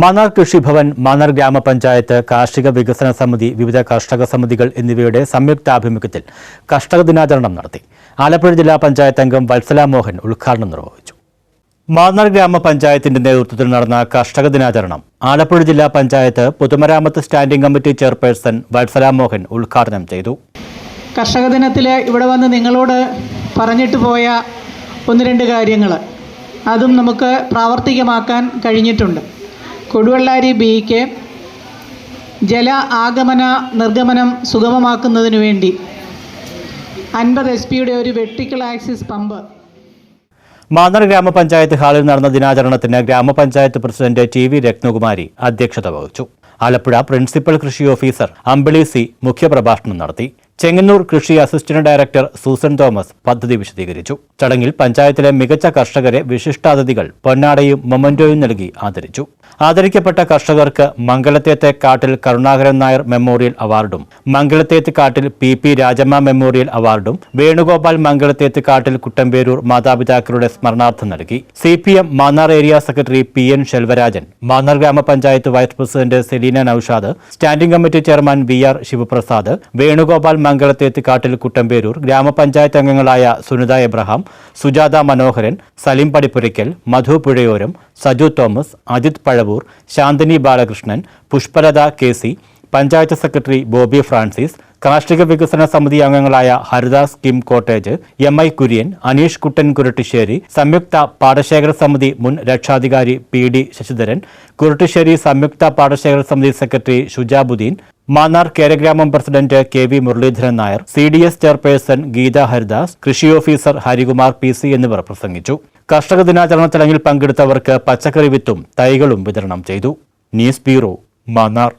മാന്നാർ കൃഷിഭവൻ മാന്നാർ ഗ്രാമപഞ്ചായത്ത് കാർഷിക വികസന സമിതി വിവിധ കർഷക സമിതികൾ എന്നിവയുടെ സംയുക്താഭിമുഖ്യത്തിൽ കർഷക ദിനാചരണം നടത്തി. ആലപ്പുഴ ജില്ലാ പഞ്ചായത്ത് അംഗം വത്സല മോഹൻ ഉദ്ഘാടനം നിർവഹിച്ചു. മാന്നാർ ഗ്രാമപഞ്ചായത്തിന്റെ നേതൃത്വത്തിൽ നടന്ന കർഷക ദിനാചരണം ആലപ്പുഴ ജില്ലാ പഞ്ചായത്ത് പൊതുമരാമത്ത് standing committee chairperson Vatsala Mohan ഉദ്ഘാടനം ചെയ്തു. കർഷക ദിനത്തിലെ ഇവിടെ വന്ന് നിങ്ങളോട് പറഞ്ഞിട്ട് പോയ ഒന്ന് രണ്ട് കാര്യങ്ങൾ അതും നമുക്ക് പ്രാവർത്തികമാക്കാൻ കഴിഞ്ഞിട്ടുണ്ട്. കൊടുവള്ളാരി ബിക്ക് ജല ആഗമന നിർഗമനം സുഗമമാക്കുന്നതിന് വേണ്ടി അൻപത് എസ് പിയുടെ ഒരു വെർട്ടിക്കൽ ആക്സിസ് പമ്പ്. മാന്നാർ ഗ്രാമപഞ്ചായത്ത് ഹാളിൽ നടന്ന ദിനാചരണത്തിന് ഗ്രാമപഞ്ചായത്ത് പ്രസിഡന്റ് ടി വി രത്നകുമാരി അധ്യക്ഷത വഹിച്ചു. ആലപ്പുഴ പ്രിൻസിപ്പൽ കൃഷി ഓഫീസർ അമ്പിളി സി മുഖ്യപ്രഭാഷണം നടത്തി. ചെങ്ങന്നൂർ കൃഷി അസിസ്റ്റന്റ് ഡയറക്ടർ സൂസൻ തോമസ് പദ്ധതി വിശദീകരിച്ചു. ചടങ്ങിൽ പഞ്ചായത്തിലെ മികച്ച കർഷകരെ വിശിഷ്ടാതിഥികൾ പൊന്നാടയും മൊമന്റോയും നൽകി ആദരിച്ചു. ആദരിക്കപ്പെട്ട കർഷകർക്ക് മംഗലത്തേത്തെ കാട്ടിൽ കരുണാകരൻ നായർ മെമ്മോറിയൽ അവാർഡും മംഗലത്തേത്ത് കാട്ടിൽ പി പി രാജമ്മ മെമ്മോറിയൽ അവാർഡും വേണുഗോപാൽ മംഗലത്തേത്ത് കാട്ടിൽ കുട്ടമ്പേരൂർ മാതാപിതാക്കളുടെ സ്മരണാർത്ഥം നൽകി. C P M Mannar area secretary P N Selvarajan Mannar ഗ്രാമപഞ്ചായത്ത് vice president Selina Naushad standing committee chairman V R Sivaprasad Venugopal Mangalathethu Kattil Kuttamperoor ഗ്രാമപഞ്ചായത്ത് അംഗങ്ങളായ Sunitha Abraham Sujatha Manoharan Salim Padippurackal Madhu Puzhayoram Saju Thomas Ajith Pazhavoor Shanthini Balakrishnan Pushpalatha K C panchayat secretary Bobby Francis കാർഷിക വികസന സമിതി അംഗങ്ങളായ Haridas Kim cottage M I Kurian Aneesh Kuttan Kurattissery സംയുക്ത പാടശേഖര സമിതി മുൻ രക്ഷാധികാരി പി ഡി ശശിധരൻ കുരട്ടിശ്ശേരി സംയുക്ത പാടശേഖര സമിതി സെക്രട്ടറി ഷുജാബുദ്ദീൻ മാന്നാർ കേരഗ്രാമം president K V Muraleedharan Nair C D S chairperson Geetha Haridas കൃഷി ഓഫീസർ ഹരികുമാർ പി സി എന്നിവർ പ്രസംഗിച്ചു. കർഷക ദിനാചരണ ചടങ്ങിൽ പങ്കെടുത്തവർക്ക് പച്ചക്കറി വിത്തും തൈകളും വിതരണം ചെയ്തു. News bureau Mannar.